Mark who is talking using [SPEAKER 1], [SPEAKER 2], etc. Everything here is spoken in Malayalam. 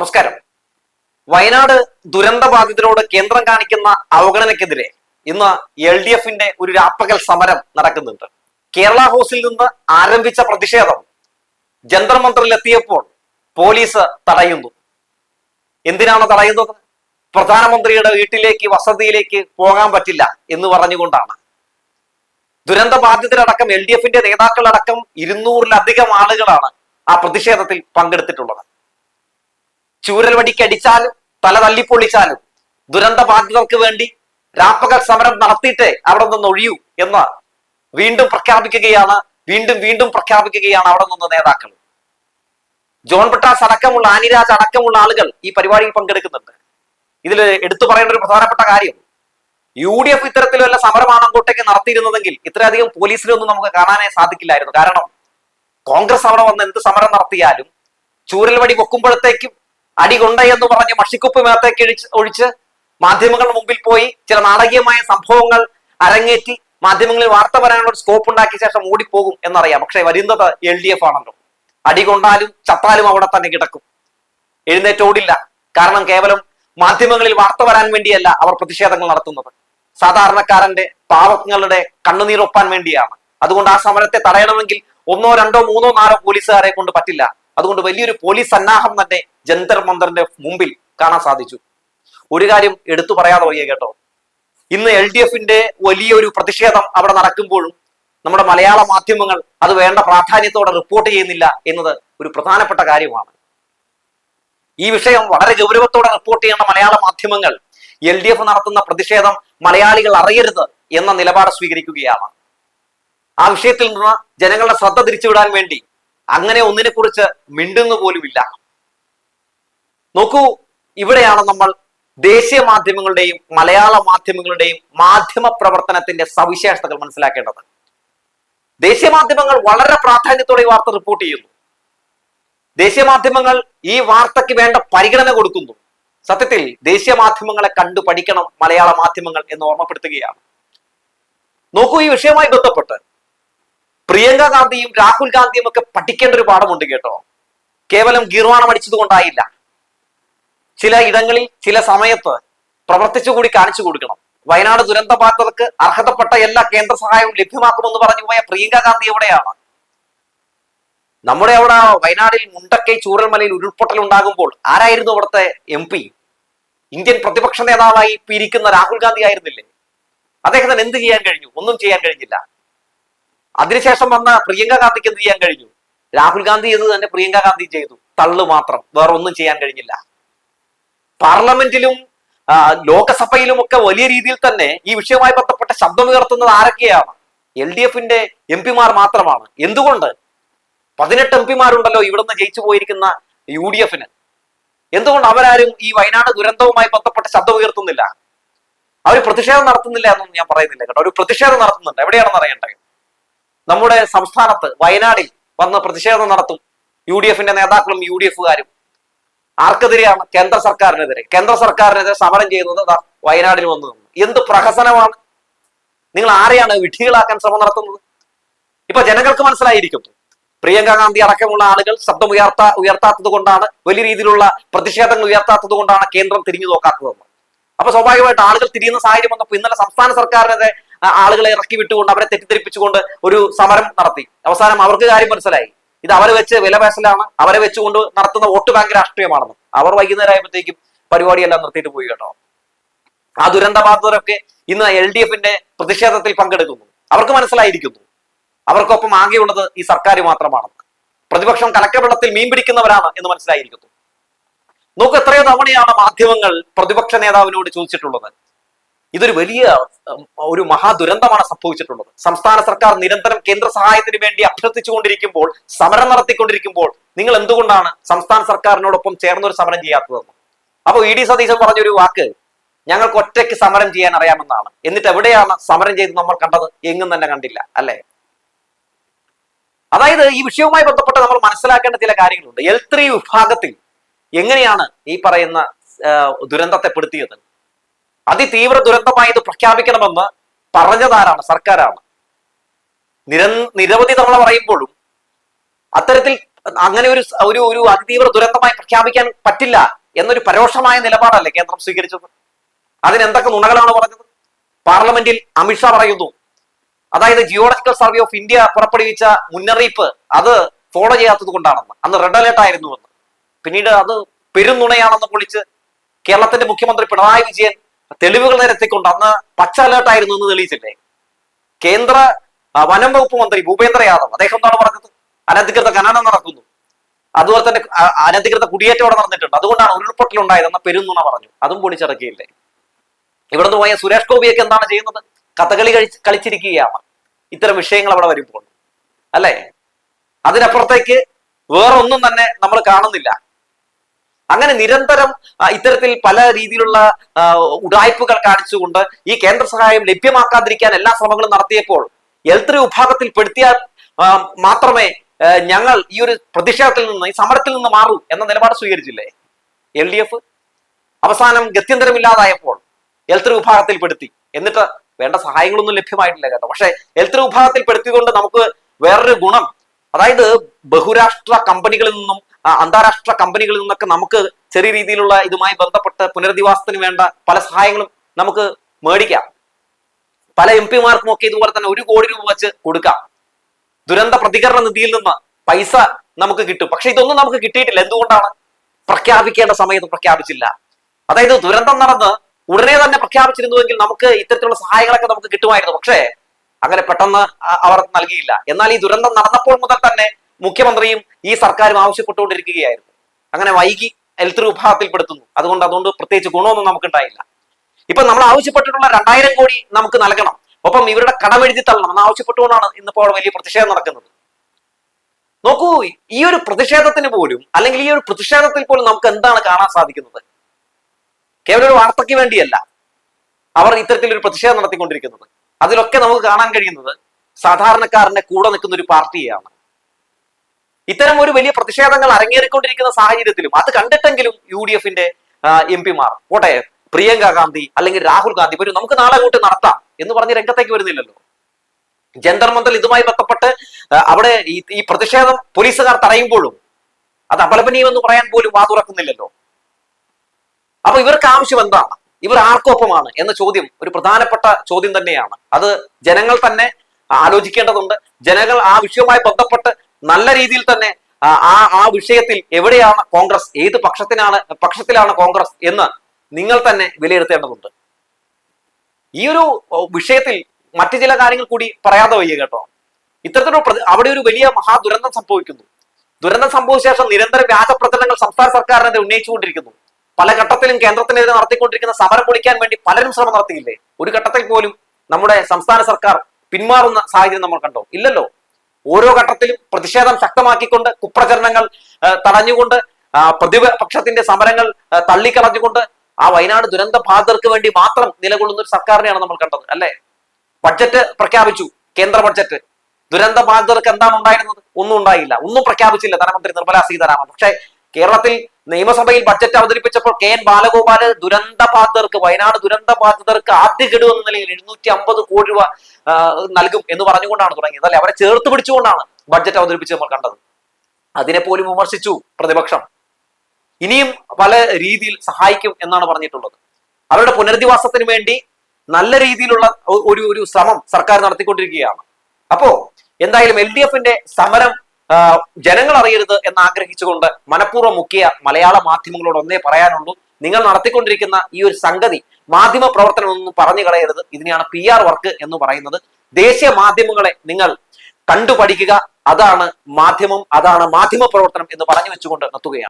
[SPEAKER 1] നമസ്കാരം വയനാട് ദുരന്തബാധിതരോട് കേന്ദ്രം കാണിക്കുന്ന അവഗണനക്കെതിരെ ഇന്ന് എൽ ഡി എഫിന്റെ ഒരു രാപ്പകൽ സമരം നടക്കുന്നുണ്ട് കേരള ഹൗസിൽ നിന്ന് ആരംഭിച്ച പ്രതിഷേധം ജന്തർ എത്തിയപ്പോൾ പോലീസ് തടയുന്നു എന്തിനാണ് തടയുന്നത് പ്രധാനമന്ത്രിയുടെ വീട്ടിലേക്ക് വസതിയിലേക്ക് പോകാൻ പറ്റില്ല എന്ന് പറഞ്ഞുകൊണ്ടാണ് ബാധിതരടക്കം എൽ ഡി എഫിന്റെ നേതാക്കളടക്കം ഇരുന്നൂറിലധികം ആളുകളാണ് ആ പ്രതിഷേധത്തിൽ പങ്കെടുത്തിട്ടുള്ളത് ചൂരൽ വടിക്കടിച്ചാലും തല തല്ലിപ്പൊളിച്ചാലും ബാധിതർക്ക് വേണ്ടി രാപ്പകൽ സമരം നടത്തിയിട്ടേ അവിടെ നിന്ന് ഒഴിയൂ എന്ന് വീണ്ടും പ്രഖ്യാപിക്കുകയാണ് വീണ്ടും വീണ്ടും പ്രഖ്യാപിക്കുകയാണ് അവിടെ നിന്ന് നേതാക്കൾ ജോൺ ബ്രിട്ടാസ് അടക്കമുള്ള ആനിരാജ് അടക്കമുള്ള ആളുകൾ ഈ പരിപാടിയിൽ പങ്കെടുക്കുന്നുണ്ട് ഇതിൽ എടുത്തു പറയേണ്ട ഒരു പ്രധാനപ്പെട്ട കാര്യം യു ഡി എഫ് ഇത്തരത്തിലുള്ള സമരമാണ് അങ്ങോട്ടേക്ക് നടത്തിയിരുന്നതെങ്കിൽ ഇത്രയധികം പോലീസിലൊന്നും നമുക്ക് കാണാനേ സാധിക്കില്ലായിരുന്നു കാരണം കോൺഗ്രസ് അവിടെ വന്ന് എന്ത് സമരം നടത്തിയാലും ചൂരൽവടി വെക്കുമ്പോഴത്തേക്കും അടികൊണ്ട എന്ന് പറഞ്ഞ് മഷിക്കുപ്പ് മേത്തേക്ക് ഒഴിച്ച് മാധ്യമങ്ങളുടെ മുമ്പിൽ പോയി ചില നാടകീയമായ സംഭവങ്ങൾ അരങ്ങേറ്റി മാധ്യമങ്ങളിൽ വാർത്ത വരാനുള്ള ഒരു സ്കോപ്പ് ഉണ്ടാക്കിയ ശേഷം ഓടിപ്പോകും എന്നറിയാം പക്ഷെ വരുന്നത് എൽ ഡി എഫ് ആണല്ലോ അടികൊണ്ടാലും ചത്താലും അവിടെ തന്നെ കിടക്കും എഴുന്നേറ്റോടില്ല കാരണം കേവലം മാധ്യമങ്ങളിൽ വാർത്ത വരാൻ വേണ്ടിയല്ല അവർ പ്രതിഷേധങ്ങൾ നടത്തുന്നത് സാധാരണക്കാരന്റെ പാവങ്ങളുടെ ഒപ്പാൻ വേണ്ടിയാണ് അതുകൊണ്ട് ആ സമരത്തെ തടയണമെങ്കിൽ ഒന്നോ രണ്ടോ മൂന്നോ നാലോ പോലീസുകാരെ കൊണ്ട് പറ്റില്ല അതുകൊണ്ട് വലിയൊരു പോലീസ് സന്നാഹം തന്നെ ജന്തർ മന്ത്രന്റെ മുമ്പിൽ കാണാൻ സാധിച്ചു ഒരു കാര്യം എടുത്തു പറയാതെ വയ്യ കേട്ടോ ഇന്ന് എൽ ഡി എഫിന്റെ വലിയൊരു പ്രതിഷേധം അവിടെ നടക്കുമ്പോഴും നമ്മുടെ മലയാള മാധ്യമങ്ങൾ അത് വേണ്ട പ്രാധാന്യത്തോടെ റിപ്പോർട്ട് ചെയ്യുന്നില്ല എന്നത് ഒരു പ്രധാനപ്പെട്ട കാര്യമാണ് ഈ വിഷയം വളരെ ഗൗരവത്തോടെ റിപ്പോർട്ട് ചെയ്യേണ്ട മലയാള മാധ്യമങ്ങൾ എൽ ഡി എഫ് നടത്തുന്ന പ്രതിഷേധം മലയാളികൾ അറിയരുത് എന്ന നിലപാട് സ്വീകരിക്കുകയാണ് ആ വിഷയത്തിൽ നിന്ന് ജനങ്ങളുടെ ശ്രദ്ധ തിരിച്ചുവിടാൻ വേണ്ടി അങ്ങനെ ഒന്നിനെ കുറിച്ച് മിണ്ടുന്ന പോലുമില്ല നോക്കൂ ഇവിടെയാണ് നമ്മൾ ദേശീയ മാധ്യമങ്ങളുടെയും മലയാള മാധ്യമങ്ങളുടെയും മാധ്യമ പ്രവർത്തനത്തിന്റെ സവിശേഷതകൾ മനസ്സിലാക്കേണ്ടത് ദേശീയ മാധ്യമങ്ങൾ വളരെ പ്രാധാന്യത്തോടെ ഈ വാർത്ത റിപ്പോർട്ട് ചെയ്യുന്നു ദേശീയ മാധ്യമങ്ങൾ ഈ വാർത്തയ്ക്ക് വേണ്ട പരിഗണന കൊടുക്കുന്നു സത്യത്തിൽ ദേശീയ മാധ്യമങ്ങളെ കണ്ടു പഠിക്കണം മലയാള മാധ്യമങ്ങൾ എന്ന് ഓർമ്മപ്പെടുത്തുകയാണ് നോക്കൂ ഈ വിഷയവുമായി ബന്ധപ്പെട്ട് പ്രിയങ്ക ഗാന്ധിയും രാഹുൽ ഗാന്ധിയും ഒക്കെ പഠിക്കേണ്ട ഒരു പാഠമുണ്ട് കേട്ടോ കേവലം ഗീർവാണം അടിച്ചത് കൊണ്ടായില്ല ചില ഇടങ്ങളിൽ ചില സമയത്ത് പ്രവർത്തിച്ചു കൂടി കാണിച്ചു കൊടുക്കണം വയനാട് ദുരന്ത ബാധിതർക്ക് അർഹതപ്പെട്ട എല്ലാ കേന്ദ്ര സഹായവും ലഭ്യമാക്കുമെന്ന് പറഞ്ഞു പോയ പ്രിയങ്ക ഗാന്ധി എവിടെയാണ് നമ്മുടെ അവിടെ വയനാടിൽ മുണ്ടക്കൈ ചൂരൽമലയിൽ ഉരുൾപൊട്ടൽ ഉണ്ടാകുമ്പോൾ ആരായിരുന്നു അവിടുത്തെ എം പി ഇന്ത്യൻ പ്രതിപക്ഷ നേതാവായി പിരിക്കുന്ന രാഹുൽ ഗാന്ധി ആയിരുന്നില്ലേ അദ്ദേഹത്തിന് എന്ത് ചെയ്യാൻ കഴിഞ്ഞു ഒന്നും ചെയ്യാൻ കഴിഞ്ഞില്ല അതിനുശേഷം വന്ന പ്രിയങ്ക ഗാന്ധിക്ക് എന്ത് ചെയ്യാൻ കഴിഞ്ഞു രാഹുൽ ഗാന്ധി ഇത് തന്നെ പ്രിയങ്ക ഗാന്ധി ചെയ്തു തള്ളു മാത്രം വേറെ ഒന്നും ചെയ്യാൻ കഴിഞ്ഞില്ല പാർലമെന്റിലും ലോകസഭയിലും ഒക്കെ വലിയ രീതിയിൽ തന്നെ ഈ വിഷയവുമായി ബന്ധപ്പെട്ട ശബ്ദമുയർത്തുന്നത് ആരൊക്കെയാണ് എൽ ഡി എഫിന്റെ എം പിമാർ മാത്രമാണ് എന്തുകൊണ്ട് പതിനെട്ട് എം പിമാരുണ്ടല്ലോ ഇവിടുന്ന് ജയിച്ചു പോയിരിക്കുന്ന യു ഡി എഫിന് എന്തുകൊണ്ട് അവരാരും ഈ വയനാട് ദുരന്തവുമായി ബന്ധപ്പെട്ട ശബ്ദമുയർത്തുന്നില്ല അവർ പ്രതിഷേധം നടത്തുന്നില്ല എന്നൊന്നും ഞാൻ പറയുന്നില്ല കേട്ടോ ഒരു പ്രതിഷേധം നടത്തുന്നുണ്ട് എവിടെയാണെന്ന് അറിയണ്ടേ നമ്മുടെ സംസ്ഥാനത്ത് വയനാടിൽ വന്ന് പ്രതിഷേധം നടത്തും യു ഡി എഫിന്റെ നേതാക്കളും യു ഡി എഫുകാരും ആർക്കെതിരെയാണ് കേന്ദ്ര സർക്കാരിനെതിരെ കേന്ദ്ര സർക്കാരിനെതിരെ സമരം ചെയ്യുന്നത് വയനാടിൽ വന്നു എന്ത് പ്രഹസനമാണ് നിങ്ങൾ ആരെയാണ് വിഡ്ഢികളാക്കാൻ ശ്രമം നടത്തുന്നത് ഇപ്പൊ ജനങ്ങൾക്ക് മനസ്സിലായിരിക്കും പ്രിയങ്ക ഗാന്ധി അടക്കമുള്ള ആളുകൾ ശബ്ദം ഉയർത്താ ഉയർത്താത്തത് കൊണ്ടാണ് വലിയ രീതിയിലുള്ള പ്രതിഷേധങ്ങൾ ഉയർത്താത്തത് കൊണ്ടാണ് കേന്ദ്രം തിരിഞ്ഞു നോക്കാത്തതെന്ന് അപ്പൊ സ്വാഭാവികമായിട്ട് ആളുകൾ തിരിയുന്ന സാഹചര്യം വന്നപ്പോൾ ഇന്നലെ സംസ്ഥാന സർക്കാരിനെതിരെ ആളുകളെ ഇറക്കി വിട്ടുകൊണ്ട് അവരെ തെറ്റിദ്ധരിപ്പിച്ചുകൊണ്ട് ഒരു സമരം നടത്തി അവസാനം അവർക്ക് കാര്യം മനസ്സിലായി ഇത് അവരെ വെച്ച് വിലപേശലാണ് അവരെ വെച്ചുകൊണ്ട് നടത്തുന്ന വോട്ട് ബാങ്ക് രാഷ്ട്രീയമാണെന്ന് അവർ വൈകുന്നേരമായപ്പോഴത്തേക്കും പരിപാടിയെല്ലാം നിർത്തിയിട്ട് പോയി കേട്ടോ ആ ബാധിതരൊക്കെ ഇന്ന് എൽ ഡി എഫിന്റെ പ്രതിഷേധത്തിൽ പങ്കെടുക്കുന്നു അവർക്ക് മനസ്സിലായിരിക്കുന്നു അവർക്കൊപ്പം ആകെയുള്ളത് ഈ സർക്കാർ മാത്രമാണ് പ്രതിപക്ഷം കലക്കവെള്ളത്തിൽ മീൻ പിടിക്കുന്നവരാണ് എന്ന് മനസ്സിലായിരിക്കുന്നു നോക്ക് എത്രയോ തവണയാണ് മാധ്യമങ്ങൾ പ്രതിപക്ഷ നേതാവിനോട് ചോദിച്ചിട്ടുള്ളത് ഇതൊരു വലിയ ഒരു മഹാദുരന്തമാണ് സംഭവിച്ചിട്ടുള്ളത് സംസ്ഥാന സർക്കാർ നിരന്തരം കേന്ദ്ര സഹായത്തിന് വേണ്ടി അഭ്യർത്ഥിച്ചുകൊണ്ടിരിക്കുമ്പോൾ സമരം നടത്തിക്കൊണ്ടിരിക്കുമ്പോൾ നിങ്ങൾ എന്തുകൊണ്ടാണ് സംസ്ഥാന സർക്കാരിനോടൊപ്പം ചേർന്നൊരു സമരം ചെയ്യാത്തതെന്ന് അപ്പോൾ ഇ ഡി സതീശൻ പറഞ്ഞൊരു വാക്ക് ഞങ്ങൾക്ക് ഒറ്റയ്ക്ക് സമരം ചെയ്യാൻ അറിയാമെന്നാണ് എന്നിട്ട് എവിടെയാണ് സമരം ചെയ്ത് നമ്മൾ കണ്ടത് എങ്ങും തന്നെ കണ്ടില്ല അല്ലേ അതായത് ഈ വിഷയവുമായി ബന്ധപ്പെട്ട് നമ്മൾ മനസ്സിലാക്കേണ്ട ചില കാര്യങ്ങളുണ്ട് എൽ ത്രീ വിഭാഗത്തിൽ എങ്ങനെയാണ് ഈ പറയുന്ന ദുരന്തത്തെ പെടുത്തിയത് അതിതീവ്ര ദുരന്തമായി ഇത് പ്രഖ്യാപിക്കണമെന്ന് പറഞ്ഞതാരാണ് സർക്കാരാണ് നിര നിരവധി തവണ പറയുമ്പോഴും അത്തരത്തിൽ അങ്ങനെ ഒരു ഒരു ഒരു അതിതീവ്ര ദുരന്തമായി പ്രഖ്യാപിക്കാൻ പറ്റില്ല എന്നൊരു പരോക്ഷമായ നിലപാടല്ലേ കേന്ദ്രം സ്വീകരിച്ചത് അതിനെന്തൊക്കെ നുണകളാണ് പറഞ്ഞത് പാർലമെന്റിൽ അമിത്ഷാ പറയുന്നു അതായത് ജിയോളജിക്കൽ സർവേ ഓഫ് ഇന്ത്യ പുറപ്പെടുവിച്ച മുന്നറിയിപ്പ് അത് ഫോളോ ചെയ്യാത്തത് കൊണ്ടാണെന്ന് അന്ന് റെഡ് അലേർട്ട് ആയിരുന്നുവെന്ന് പിന്നീട് അത് പെരുന്നുണയാണെന്ന് പൊളിച്ച് കേരളത്തിന്റെ മുഖ്യമന്ത്രി പിണറായി വിജയൻ തെളിവുകൾ നിരത്തിക്കൊണ്ട് അന്ന് പച്ച അലേർട്ടായിരുന്നു എന്ന് തെളിയിച്ചില്ലേ കേന്ദ്ര വനം വകുപ്പ് മന്ത്രി ഭൂപേന്ദ്ര യാദവ് അദ്ദേഹം എന്താണ് പറഞ്ഞത് അനധികൃത ഖനനം നടക്കുന്നു അതുപോലെ തന്നെ അനധികൃത കുടിയേറ്റം അവിടെ നടന്നിട്ടുണ്ട് അതുകൊണ്ടാണ് ഉരുൾപൊട്ടൽ ഉണ്ടായതെന്ന പെരുന്നുണ പറഞ്ഞു അതും പൊളിച്ചിറക്കിയില്ലേ നിന്ന് പോയ സുരേഷ് ഗോപിയൊക്കെ എന്താണ് ചെയ്യുന്നത് കഥകളി കഴിച്ച് കളിച്ചിരിക്കുകയാണ് ഇത്തരം വിഷയങ്ങൾ അവിടെ വരുമ്പോൾ അല്ലേ അതിനപ്പുറത്തേക്ക് വേറൊന്നും തന്നെ നമ്മൾ കാണുന്നില്ല അങ്ങനെ നിരന്തരം ഇത്തരത്തിൽ പല രീതിയിലുള്ള ഉടായ്പകൾ കാണിച്ചുകൊണ്ട് ഈ കേന്ദ്ര സഹായം ലഭ്യമാക്കാതിരിക്കാൻ എല്ലാ ശ്രമങ്ങളും നടത്തിയപ്പോൾ എൽ വിഭാഗത്തിൽ പെടുത്തിയാൽ മാത്രമേ ഞങ്ങൾ ഈ ഒരു പ്രതിഷേധത്തിൽ നിന്ന് ഈ സമരത്തിൽ നിന്ന് മാറൂ എന്ന നിലപാട് സ്വീകരിച്ചില്ലേ എൽ ഡി എഫ് അവസാനം ഗത്യന്തരമില്ലാതായപ്പോൾ എൽ ത്രീ വിഭാഗത്തിൽ പെടുത്തി എന്നിട്ട് വേണ്ട സഹായങ്ങളൊന്നും ലഭ്യമായിട്ടില്ല കേട്ടോ പക്ഷേ എൽ ത്രീ വിഭാഗത്തിൽ പെടുത്തിക്കൊണ്ട് നമുക്ക് വേറൊരു ഗുണം അതായത് ബഹുരാഷ്ട്ര കമ്പനികളിൽ നിന്നും അന്താരാഷ്ട്ര കമ്പനികളിൽ നിന്നൊക്കെ നമുക്ക് ചെറിയ രീതിയിലുള്ള ഇതുമായി ബന്ധപ്പെട്ട് പുനരധിവാസത്തിന് വേണ്ട പല സഹായങ്ങളും നമുക്ക് മേടിക്കാം പല എം പിമാർക്കും ഒക്കെ ഇതുപോലെ തന്നെ ഒരു കോടി രൂപ വെച്ച് കൊടുക്കാം ദുരന്ത പ്രതികരണ നിധിയിൽ നിന്ന് പൈസ നമുക്ക് കിട്ടും പക്ഷെ ഇതൊന്നും നമുക്ക് കിട്ടിയിട്ടില്ല എന്തുകൊണ്ടാണ് പ്രഖ്യാപിക്കേണ്ട സമയത്ത് പ്രഖ്യാപിച്ചില്ല അതായത് ദുരന്തം നടന്ന് ഉടനെ തന്നെ പ്രഖ്യാപിച്ചിരുന്നുവെങ്കിൽ നമുക്ക് ഇത്തരത്തിലുള്ള സഹായങ്ങളൊക്കെ നമുക്ക് കിട്ടുമായിരുന്നു പക്ഷേ അങ്ങനെ പെട്ടെന്ന് അവർ നൽകിയില്ല എന്നാൽ ഈ ദുരന്തം നടന്നപ്പോൾ മുതൽ തന്നെ മുഖ്യമന്ത്രിയും ഈ സർക്കാരും ആവശ്യപ്പെട്ടുകൊണ്ടിരിക്കുകയായിരുന്നു അങ്ങനെ വൈകി ഹെൽത്ത് വിഭാഗത്തിൽപ്പെടുത്തുന്നു അതുകൊണ്ട് അതുകൊണ്ട് പ്രത്യേകിച്ച് ഗുണമൊന്നും നമുക്കുണ്ടായില്ല ഇപ്പൊ നമ്മൾ ആവശ്യപ്പെട്ടിട്ടുള്ള രണ്ടായിരം കോടി നമുക്ക് നൽകണം ഒപ്പം ഇവരുടെ കടമെഴുതി തള്ളണം എന്ന് ആവശ്യപ്പെട്ടുകൊണ്ടാണ് ഇന്നിപ്പോൾ വലിയ പ്രതിഷേധം നടക്കുന്നത് നോക്കൂ ഈ ഒരു പ്രതിഷേധത്തിന് പോലും അല്ലെങ്കിൽ ഈ ഒരു പ്രതിഷേധത്തിൽ പോലും നമുക്ക് എന്താണ് കാണാൻ സാധിക്കുന്നത് കേവലം ഒരു വാർത്തയ്ക്ക് വേണ്ടിയല്ല അവർ ഇത്തരത്തിലൊരു പ്രതിഷേധം നടത്തിക്കൊണ്ടിരിക്കുന്നത് അതിലൊക്കെ നമുക്ക് കാണാൻ കഴിയുന്നത് സാധാരണക്കാരന്റെ കൂടെ നിൽക്കുന്ന ഒരു പാർട്ടിയാണ് ഇത്തരം ഒരു വലിയ പ്രതിഷേധങ്ങൾ അരങ്ങേറിക്കൊണ്ടിരിക്കുന്ന സാഹചര്യത്തിലും അത് കണ്ടിട്ടെങ്കിലും യു ഡി എഫിന്റെ എം പിമാർ കോട്ടെ പ്രിയങ്ക ഗാന്ധി അല്ലെങ്കിൽ രാഹുൽ ഗാന്ധി വരും നമുക്ക് നാളെ കൂട്ട് നടത്താം എന്ന് പറഞ്ഞ് രംഗത്തേക്ക് വരുന്നില്ലല്ലോ ജന്തർ മന്ദൽ ഇതുമായി ബന്ധപ്പെട്ട് അവിടെ ഈ പ്രതിഷേധം പോലീസുകാർ തടയുമ്പോഴും അത് അപലപനീയമെന്ന് എന്ന് പറയാൻ പോലും വാതുറക്കുന്നില്ലല്ലോ അപ്പൊ ഇവർക്ക് ആവശ്യം എന്താണ് ഇവർ ആർക്കൊപ്പമാണ് എന്ന ചോദ്യം ഒരു പ്രധാനപ്പെട്ട ചോദ്യം തന്നെയാണ് അത് ജനങ്ങൾ തന്നെ ആലോചിക്കേണ്ടതുണ്ട് ജനങ്ങൾ ആ വിഷയവുമായി ബന്ധപ്പെട്ട് നല്ല രീതിയിൽ തന്നെ ആ ആ വിഷയത്തിൽ എവിടെയാണ് കോൺഗ്രസ് ഏത് പക്ഷത്തിനാണ് പക്ഷത്തിലാണ് കോൺഗ്രസ് എന്ന് നിങ്ങൾ തന്നെ വിലയിരുത്തേണ്ടതുണ്ട് ഈ ഒരു വിഷയത്തിൽ മറ്റു ചില കാര്യങ്ങൾ കൂടി പറയാതെ വയ്യ കേട്ടോ ഇത്തരത്തിലുള്ള അവിടെ ഒരു വലിയ മഹാദുരന്തം സംഭവിക്കുന്നു ദുരന്തം സംഭവിച്ച ശേഷം നിരന്തര വ്യാജ പ്രചരണങ്ങൾ സംസ്ഥാന സർക്കാരിനെതിരെ ഉന്നയിച്ചുകൊണ്ടിരിക്കുന്നു പല ഘട്ടത്തിലും കേന്ദ്രത്തിനെതിരെ നടത്തിക്കൊണ്ടിരിക്കുന്ന സമരം പൊളിക്കാൻ വേണ്ടി പലരും ശ്രമം നടത്തിയില്ലേ ഒരു ഘട്ടത്തിൽ പോലും നമ്മുടെ സംസ്ഥാന സർക്കാർ പിന്മാറുന്ന സാഹചര്യം നമ്മൾ കണ്ടോ ഇല്ലല്ലോ ഓരോ ഘട്ടത്തിലും പ്രതിഷേധം ശക്തമാക്കിക്കൊണ്ട് കുപ്രചരണങ്ങൾ തടഞ്ഞുകൊണ്ട് പ്രതിപക്ഷത്തിന്റെ സമരങ്ങൾ തള്ളിക്കളഞ്ഞുകൊണ്ട് ആ വയനാട് ദുരന്ത ബാധിതർക്ക് വേണ്ടി മാത്രം നിലകൊള്ളുന്ന ഒരു സർക്കാരിനെയാണ് നമ്മൾ കണ്ടത് അല്ലേ ബഡ്ജറ്റ് പ്രഖ്യാപിച്ചു കേന്ദ്ര ബഡ്ജറ്റ് ദുരന്ത ബാധിതർക്ക് എന്താണ് ഉണ്ടായിരുന്നത് ഒന്നും ഉണ്ടായില്ല ഒന്നും പ്രഖ്യാപിച്ചില്ല ധനമന്ത്രി നിർമ്മലാ സീതാരാമൻ പക്ഷേ കേരളത്തിൽ നിയമസഭയിൽ ബഡ്ജറ്റ് അവതരിപ്പിച്ചപ്പോൾ കെ എൻ ബാലഗോപാല് ബാധിതർക്ക് വയനാട് ബാധിതർക്ക് ആദ്യ ഗഡു എന്ന നിലയിൽ എഴുന്നൂറ്റി അമ്പത് കോടി രൂപ നൽകും എന്ന് പറഞ്ഞുകൊണ്ടാണ് തുടങ്ങിയത് അല്ലെ അവരെ ചേർത്ത് പിടിച്ചുകൊണ്ടാണ് ബഡ്ജറ്റ് അവതരിപ്പിച്ച് നമ്മൾ കണ്ടത് അതിനെ പോലും വിമർശിച്ചു പ്രതിപക്ഷം ഇനിയും പല രീതിയിൽ സഹായിക്കും എന്നാണ് പറഞ്ഞിട്ടുള്ളത് അവരുടെ പുനരധിവാസത്തിന് വേണ്ടി നല്ല രീതിയിലുള്ള ഒരു ഒരു ശ്രമം സർക്കാർ നടത്തിക്കൊണ്ടിരിക്കുകയാണ് അപ്പോ എന്തായാലും എൽ ഡി എഫിന്റെ സമരം ജനങ്ങൾ അറിയരുത് എന്ന് ആഗ്രഹിച്ചുകൊണ്ട് മനഃപൂർവ്വം മുക്കിയ മലയാള മാധ്യമങ്ങളോട് ഒന്നേ പറയാനുള്ളൂ നിങ്ങൾ നടത്തിക്കൊണ്ടിരിക്കുന്ന ഈ ഒരു സംഗതി മാധ്യമ പ്രവർത്തനം ഒന്നും പറഞ്ഞു കളയരുത് ഇതിനെയാണ് പി ആർ വർക്ക് എന്ന് പറയുന്നത് ദേശീയ മാധ്യമങ്ങളെ നിങ്ങൾ കണ്ടുപഠിക്കുക അതാണ് മാധ്യമം അതാണ് മാധ്യമ പ്രവർത്തനം എന്ന് പറഞ്ഞു വെച്ചുകൊണ്ട് നിർത്തുകയാണ്